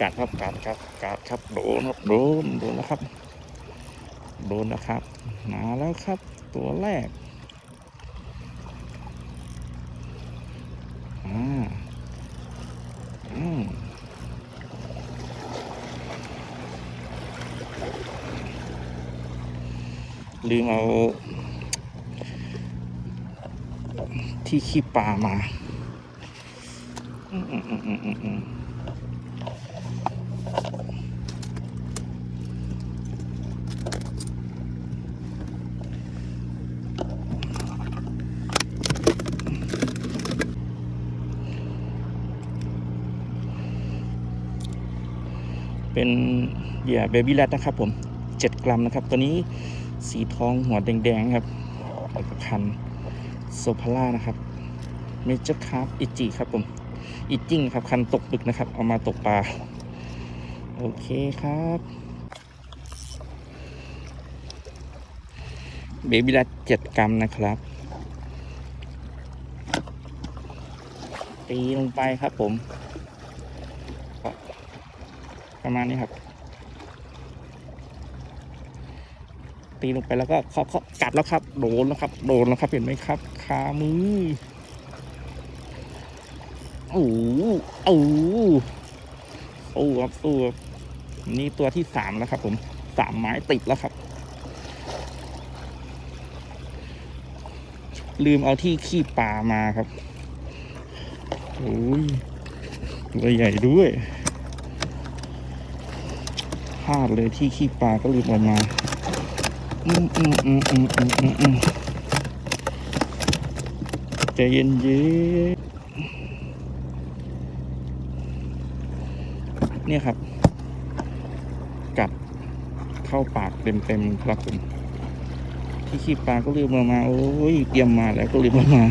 กัดครับกัดครับกัดครับโดนครับโดนโดนนะครับ โดนนะครับมาแล้วครับ ตัวแรกอ่าอืมลืมเอาที่ขี้ปลามา อืมอืมอืมอืมอืม เป็นเหยื่อเบบี้แรดนะครับผม 7 กรัมนะครับ ตัวนี้สีทองหัวแดงๆครับแล้วก็คันโซพาร่านะครับเมเจอร์คาร์ฟอิจิครับผม อิจิ้งครับคันตกดึกนะครับ เอามาตกปลา โอเคครับเบบี้ลัดเจ็ดกรัมนะครับ ตีลงไปครับผม ประมาณนี้ครับ ตีลงไปแล้วก็เคาะเคาะกัดแล้วครับ โดนแล้วครับ โดนแล้วครับ เห็นไหมครับคามือโอ้โหโอ้โหสู้ครับสู้ครับนี่ตัวที่สามแล้วครับ ผมสามไม้ติดแล้วครับ ลืมเอาที่ขี้ปลามาครับโอ้ยตัวใหญ่ด้วย ลาดเลยที่ขี้ปลาก็ลืมเออกมา อืมอืมอืมอืมอืมอืมอืมใจเย็นเย็นเนี่ยครับ กัดเข้าปากเต็มเต็มๆครับผมที่ขี้ปลาก็ลืมมามา โอ้ยเตรียมมาแล้วก็ลืมมามา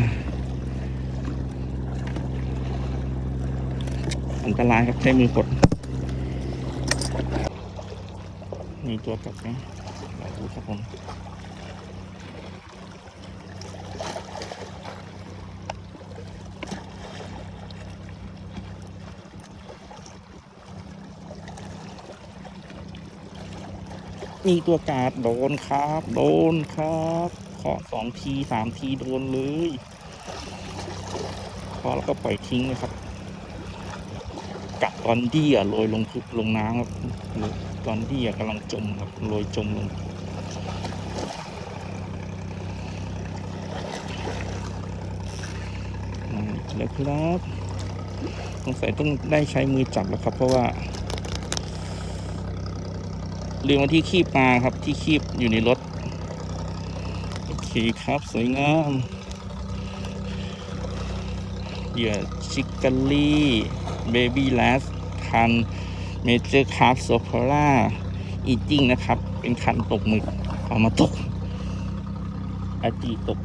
อันตรายครับใช้มือกด มีตัวกัดไหมลองดูครับผมมีตัวกาดโดนครับ โดนครับขอสองทีสามทีโดนเลย พอแล้วก็ปล่อยทิ้งเลยครับ กัดตอนที่อะโรยลงพื้นลงน้ำครับตอนที่อะกำลังจมครับโรยจมลงมาแล้วครับสงสัยต้องได้ใช้มือจับแล้วครับ เพราะว่าลืมมาที่คีบมาครับที่คีบอยู่ในรถ โอเคครับ สวยงามเหยื่อชิคกาลี่ เบบี้แลสคันเมเจอร์คาร์ฟโซพาร่าอีจิ้งนะครับ เป็นคันตกหมึกเอามาตกอาจีตก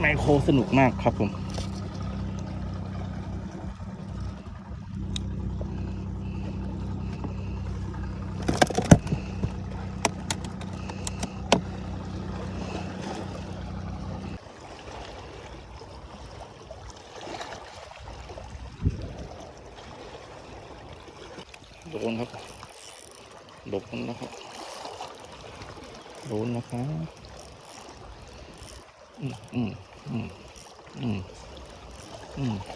ไมโครสนุกมากครับผม โดนครับหลบมันนะครับโดนนะครับอืมอืมอืมอืมอืม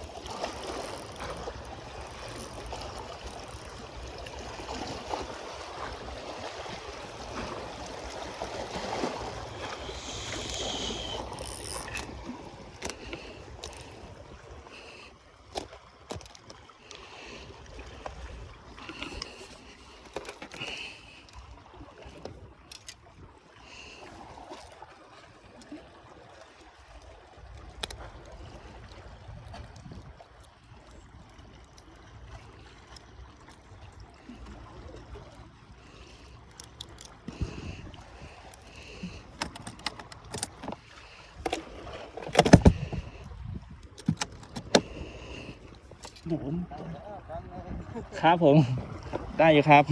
ครับผม ได้อยู่ครับ